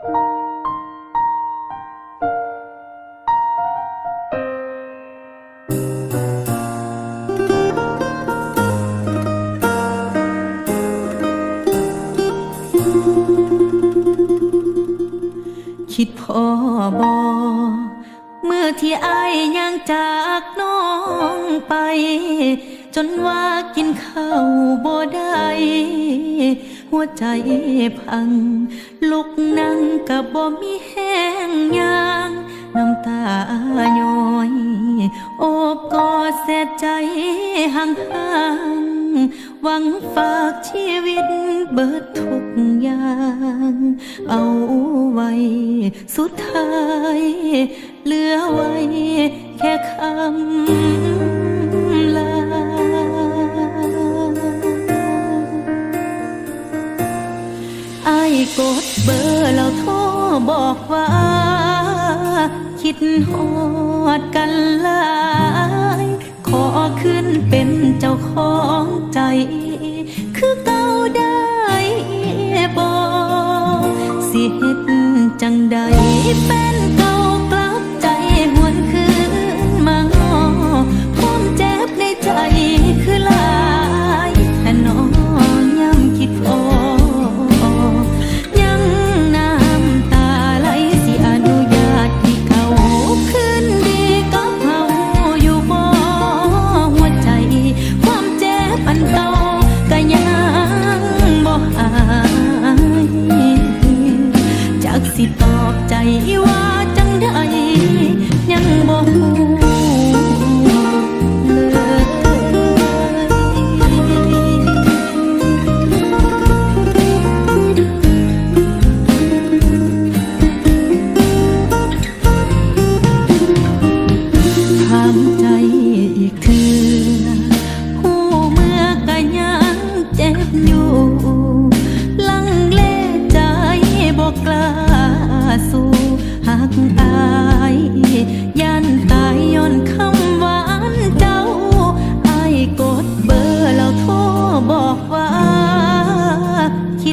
คิดพ่อบอเมื่อที่อายย่งจากน้องไป จนว่ากินข้าวบ่ได้ หัวใจพัง ลุกนั่งกับบ่มีแห้งยางน้ำตาย้อย โอบกอดเสียใจห่างห่างหวังฝากชีวิตเบิดทุกอย่าง เอาไว้ สุดท้าย เหลือไว้ บอกว่า คิดหอดกันหลาย ขอขึ้นเป็นเจ้าของใจ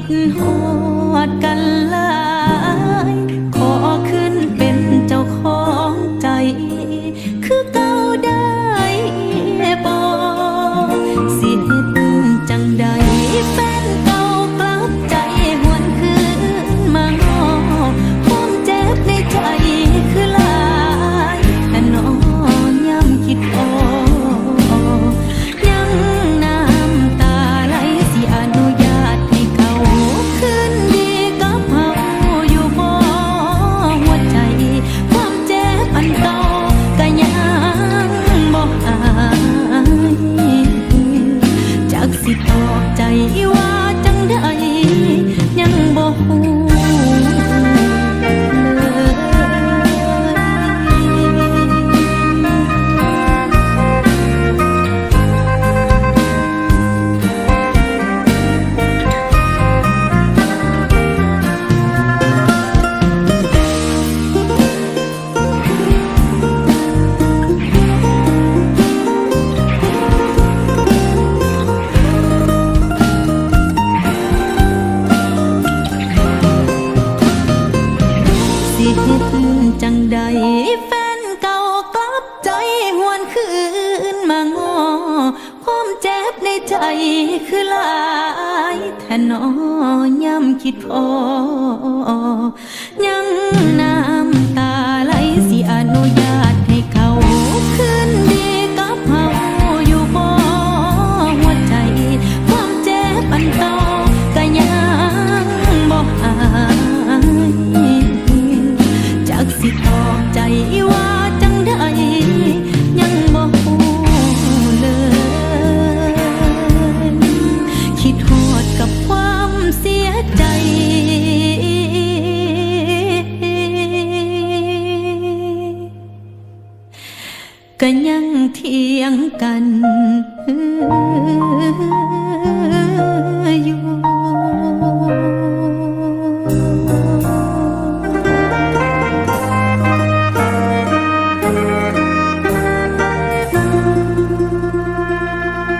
home. ในใจคือลายถ้าน้อย่ำคิดพอยังนะ ก็ยังเทียงกันอยู่